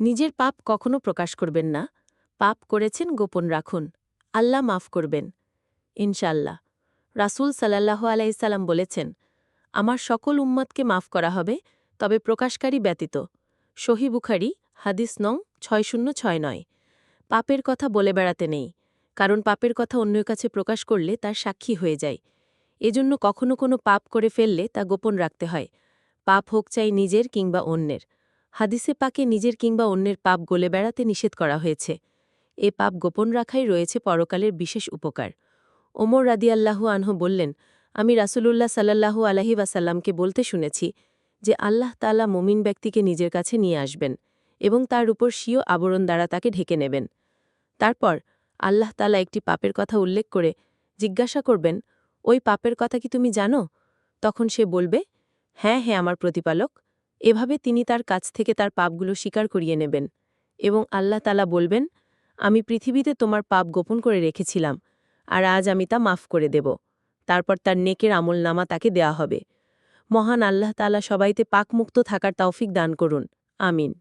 নিজের পাপ কখনো প্রকাশ করবেন না। পাপ করেছেন গোপন রাখুন। আল্লাহ মাফ করবেন। ইনশাল্লাহ রাসূল সাল্লাল্লাহু আলাইসাল্লাম বলেছেন, আমার সকল উম্মতকে মাফ করা হবে, তবে প্রকাশকারী ব্যতীত। সহি বুখারি, হাদিস নং ছয় শূন্য ছয় নয়। পাপের কথা বলে বেড়াতে নেই, কারণ পাপের কথা অন্যের কাছে প্রকাশ করলে তার সাক্ষী হয়ে যায়। এজন্য কখনো কোনো পাপ করে ফেললে তা গোপন রাখতে হয়। পাপ হোক চাই নিজের কিংবা অন্যের। হাদিসে পাকে নিজের কিংবা অন্যের পাপ গলে বেড়াতে নিষেধ করা হয়েছে। এ পাপ গোপন রাখাই রয়েছে পরকালের বিশেষ উপকার। ওমর রাদিয়াল্লাহু আনহু বললেন, আমি রাসূলুল্লাহ সাল্লাহু আলহি ওয়াসাল্লামকে বলতে শুনেছি যে আল্লাহ তালা মমিন ব্যক্তিকে নিজের কাছে নিয়ে আসবেন এবং তার উপর স্বীয় আবরণ দ্বারা তাকে ঢেকে নেবেন। তারপর আল্লাহ তালা একটি পাপের কথা উল্লেখ করে জিজ্ঞাসা করবেন, ওই পাপের কথা কি তুমি জানো? তখন সে বলবে হ্যাঁ হ্যাঁ আমার প্রতিপালক এভাবে তিনি তার কাছ থেকে তার পাপগুলো স্বীকার করিয়ে নেবেন এবং আল্লাহ তালা বলবেন, আমি পৃথিবীতে তোমার পাপ গোপন করে রেখেছিলাম, আর আজ আমি তা মাফ করে দেব। তারপর তার নেকের আমল নামা তাকে দেয়া হবে। মহান আল্লাহ তালা সবাইতে পাকমুক্ত থাকার তৌফিক দান করুন। আমিন।